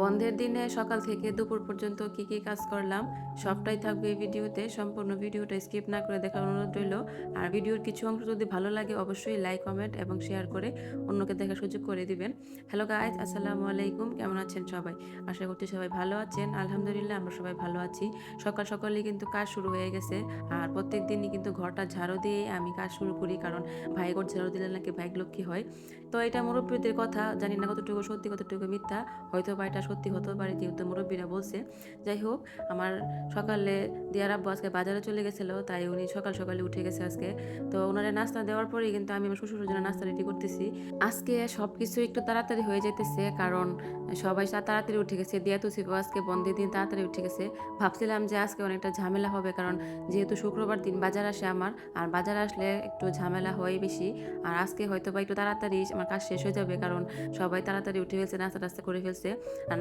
বন্ধের দিনে সকাল থেকে দুপুর পর্যন্ত কি কি কাজ করলাম, সবটাই থাকবে এই ভিডিওতে। সম্পূর্ণ ভিডিওটা স্কিপ না করে দেখার অনুরোধ রইল। আর ভিডিওর কিছু অংশ যদি ভালো লাগে, অবশ্যই লাইক, কমেন্ট এবং শেয়ার করে অন্যকে দেখার সুযোগ করে দিবেন। হ্যালো গাইজ আসসালামু আলাইকুম। কেমন আছেন সবাই? আশা করছি সবাই ভালো আছেন। আলহামদুলিল্লাহ, আমরা সবাই ভালো আছি। সকাল সকালে কিন্তু কাজ শুরু হয়ে গেছে। আর প্রত্যেক দিনই কিন্তু ঘরটা ঝাড়ু দিয়ে আমি কাজ শুরু করি, কারণ ভাই ঘর ঝাড়ু দিলে নাকি ভাই লক্ষ্মী হয়। তো এটা মুরব্বীদের কথা, জানি না কতটুকু সত্যি, কতটুকু মিথ্যা হয়তো বা এটা সত্যি হতে পারে যেহেতু মুরব্বীরা বলছে। যাই হোক, আমার সকালে দিয়ার আব্বু আজকে বাজারে চলে গেছিল, তাই উনি সকাল সকালে উঠে গেছে আজকে। তো ওনারা নাস্তা দেওয়ার পরেই কিন্তু আমি আমার শ্বশুরের জন্য নাস্তা রেডি করতেছি। আজকে সব কিছু একটু তাড়াতাড়ি হয়ে যেতেছে কারণ সবাই তাড়াতাড়ি উঠে গেছে। দিয়া তুসিফ আজকে বন্ধের দিন তাড়াতাড়ি উঠে গেছে। ভাবছিলাম যে আজকে অনেকটা ঝামেলা হবে, কারণ যেহেতু শুক্রবার দিন বাজার আসে আমার, আর বাজার আসলে একটু ঝামেলা হয় বেশি। আর আজকে হয়তো বা একটু তাড়াতাড়ি আমার কাজ শেষ হয়ে যাবে, কারণ সবাই তাড়াতাড়ি উঠে ফেলছে নাস্তা টাস্তা করে ফেলছে।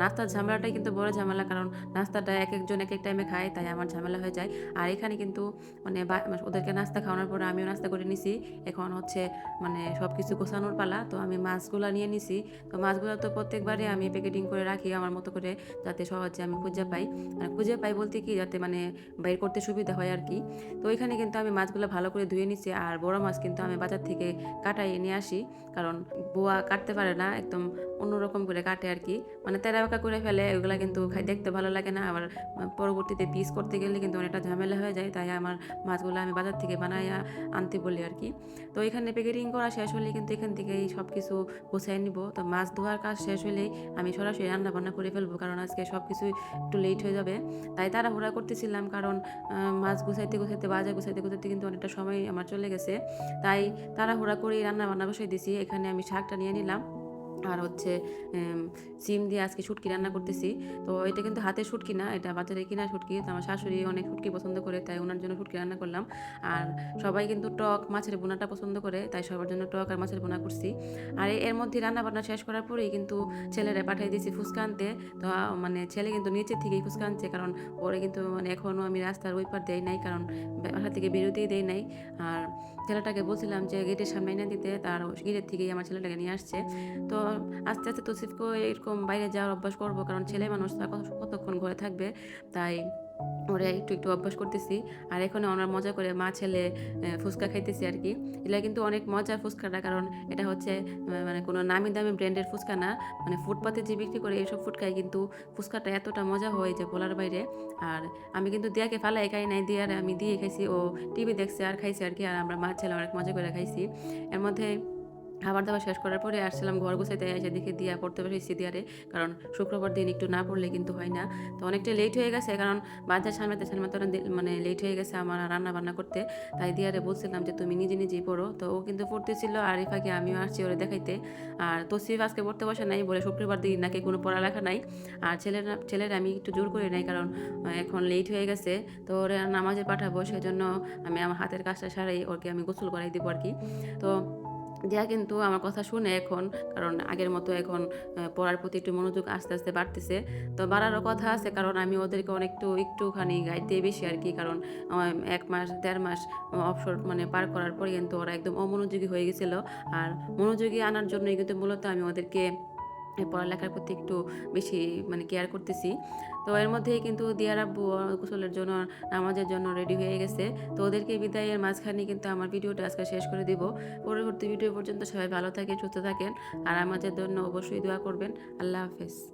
নাস্তার ঝামেলাটাই কিন্তু বড় ঝামেলা কারণ নাস্তাটা এক একজন এক এক টাইমে খায়, তাই আমার ঝামেলা হয়ে যায়। আর এখানে কিন্তু মানে ওদেরকে নাস্তা খাওয়ানোর পরে আমিও নাস্তা করে নিছি। এখন হচ্ছে মানে সব কিছু গোছানোর পালা, তো আমি মাছগুলো নিয়ে নিছি। তো মাছগুলো তো প্রত্যেকবারে আমি প্যাকেটিং করে রাখি আমার মতো করে যাতে সহজে আমি খুঁজে পাই। আর খুঁজে পাই বলতে কি যাতে মানে বাইর করতে সুবিধা হয় আর কি। তো এখানে কিন্তু আমি মাছগুলো ভালো করে ধুয়ে নিছি আর বড় মাছ কিন্তু আমি বাজার থেকে কাটাই নিয়ে আসি। কারণ বোয়া কাটতে পারে না, একদম অন্যরকম করে কাটে আর কি। মানে তেরা বাঁকা করে ফেলে ওগুলা কিন্তু দেখতে ভালো লাগে না। আবার পরবর্তীতে পিস করতে গেলে কিন্তু অনেকটা ঝামেলা হয়ে যায়। তাই আমার মাছগুলো আমি বাজার থেকে বানাইয়া আনতে বলি আর কি। তো এখানে প্যাকেটিং করা শেষ হলে কিন্তু এখান থেকেই সব কিছু গোছাই নিব। তো মাছ ধোয়ার কাজ শেষ হলেই আমি সরাসরি রান্না বান্না করে ফেলব। কারণ আজকে সব কিছু একটু লেট হয়ে যাবে। তাই তারা তাড়াহুড়া করতেছিলাম কারণ মাছ গুছাইতে গুছাইতে, বাজার গুছাইতে গুছাইতে কিন্তু অনেকটা সময় আমার চলে গেছে। তাই তাড়াহুড়া করে রান্না বান্না বসাই দিছি। এখানে আমি শাকটা নিয়ে নিলাম। আর হচ্ছে সিম দিয়ে আজকে শুটকি রান্না করতেছি। তো এটা কিন্তু হাতে শুটকি না, এটা বাজারে কিনা শুটকি। তো আমার শাশুড়ি অনেক শুটকি পছন্দ করে, তাই ওনার জন্য শুটকি রান্না করলাম। আর সবাই কিন্তু টক মাছের বোনাটা পছন্দ করে, তাই সবার জন্য টক আর মাছের বোনা করছি। আর এর মধ্যে রান্না বান্না শেষ করার পরেই কিন্তু ছেলেরা পাঠিয়ে দিয়েছি ফুচকা আনতে। তো মানে ছেলে কিন্তু নিচের থেকেই ফুচকা আনছে, কারণ ওরে কিন্তু মানে এখনও আমি রাস্তার ওই পার দেই নাই, কারণ বাসা থেকে বেরোতেই দেই নাই। আর ছেলেটাকে বলছিলাম যে গেটের সামনে এনে দিতে, তার গেটের থেকেই আমার ছেলেটাকে নিয়ে আসছে। তো আস্তে আস্তে তসিফকে এরকম বাইরে যাওয়ার অভ্যাস করব, কারণ ছেলে মানুষ তার কত- কতক্ষণ ঘরে থাকবে, তাই ওরা একটু একটু অভ্যাস করতেছি। আর এখানে ওনার মজা করে মা, ছেলে ফুচকা খাইতেছি আর কি। এটা কিন্তু অনেক মজার ফুচকাটা কারণ এটা হচ্ছে মানে কোনো নামি দামি ব্র্যান্ডের ফুচকা না। মানে ফুটপাতে যে বিক্রি করে এইসব ফুটকায় কিন্তু ফুচকাটা এতটা মজা হয় যে বলার বাইরে। আর আমি কিন্তু দিয়াকে ফালাই খাই নাই, দিয়ার আমি দিয়ে খাইছি, ও টিভি দেখছে আর খাইছি আর কি, আর আমরা মা, ছেলে অনেক মজা করে খাইছি। এর মধ্যে খাবার দাবার শেষ করার পরে আসছিলাম ঘর গুছাইতে এসে দেখে দিয়া পড়তে পেরেছি দিয়ারে, কারণ শুক্রবার দিন একটু না পড়লে কিন্তু হয় না। তো অনেকটা লেট হয়ে গেছে, কারণ বাজার সামলাতে সামলাতে মানে লেট হয়ে গেছে আমার রান্না বান্না করতে। তাই দিয়ারে বলছিলাম যে, তুমি নিজে নিজেই পড়ো। তো ও কিন্তু পড়তেছিল আর ইফাকে আমিও আসছি ওরে দেখাইতে। আর তসিফ আজকে পড়তে বসে নাই বলে শুক্রবার দিন নাকি কোনো পড়ালেখা নাই। আর ছেলেরা ছেলেরা আমি একটু জোর করে নাই, কারণ এখন লেট হয়ে গেছে। তো ওরা নামাজে পাঠাবো, সেজন্য আমি আমার হাতের কাজটা সারাই ওকে আমি গোসল করাই দিব আর কি। তো দিয়া কিন্তু আমার কথা শুনে এখন, কারণ আগের মতো এখন পড়ার প্রতি একটু মনোযোগ আস্তে আস্তে বাড়তেছে। তো বাড়ারও কথা আছে, কারণ আমি ওদেরকে অনেকটু, একটুখানি দিয়ে বেশি আর কি, কারণ এক মাস, দেড় মাস অবসর মানে পার করার পরে কিন্তু ওরা একদম অমনোযোগী হয়ে গেছিল। আর মনোযোগী আনার জন্যই কিন্তু মূলত আমি ওদেরকে পড়ালেখার প্রতি একটু বেশি মানে কেয়ার করতেছি। তো এর মধ্যেই কিন্তু দিয়ার আব্বু গোসলের জন্য, নামাজের জন্য রেডি হয়ে গেছে। তো ওদেরকে বিদায়ের মাঝখানে কিন্তু আমার ভিডিওটা আজকে শেষ করে দিব। পরবর্তী ভিডিও পর্যন্ত সবাই ভালো থাকেন, সুস্থ থাকেন। আর আমাদের জন্য অবশ্যই দোয়া করবেন। আল্লাহ হাফেজ।